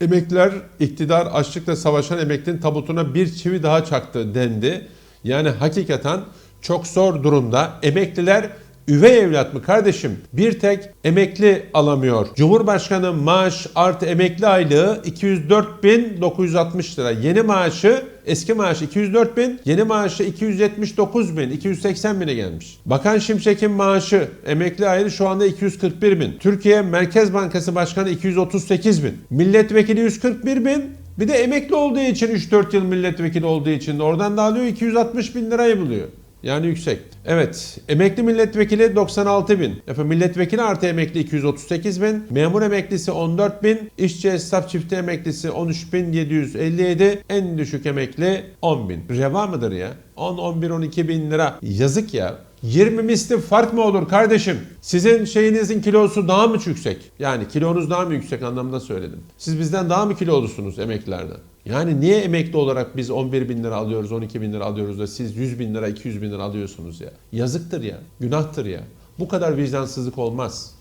Emekliler iktidar açlıkla savaşan emeklinin tabutuna bir çivi daha çaktı dendi. Yani hakikaten çok zor durumda. Emekliler üvey evlat mı kardeşim? Bir tek emekli alamıyor. Cumhurbaşkanı maaş artı emekli aylığı 204.960 lira. Yeni maaşı eski maaşı 204.000, yeni maaşı 279.000, 280 bine gelmiş. Bakan Şimşek'in maaşı emekli aylığı şu anda 241 bin. Türkiye Merkez Bankası Başkanı 238 bin. Milletvekili 141 bin. Bir de emekli olduğu için 3-4 yıl milletvekili olduğu için oradan da alıyor 260 bin lirayı buluyor. Yani yüksek. Evet. Emekli milletvekili 96 bin. Efendim milletvekili artı emekli 238 bin. Memur emeklisi 14 bin. İşçi esnaf çifti emeklisi 13 bin 757. En düşük emekli 10 bin. Reva mıdır ya? 10, 11, 12 bin lira. Yazık ya. 20 misli fark mı olur kardeşim? Sizin şeyinizin kilosu daha mı yüksek? Yani kilonuz daha mı yüksek anlamda söyledim. Siz bizden daha mı kilolusunuz emeklilerden? Yani niye emekli olarak biz 11 bin lira alıyoruz, 12 bin lira alıyoruz da siz 100 bin lira, 200 bin lira alıyorsunuz ya? Yazıktır ya, günahtır ya. Bu kadar vicdansızlık olmaz.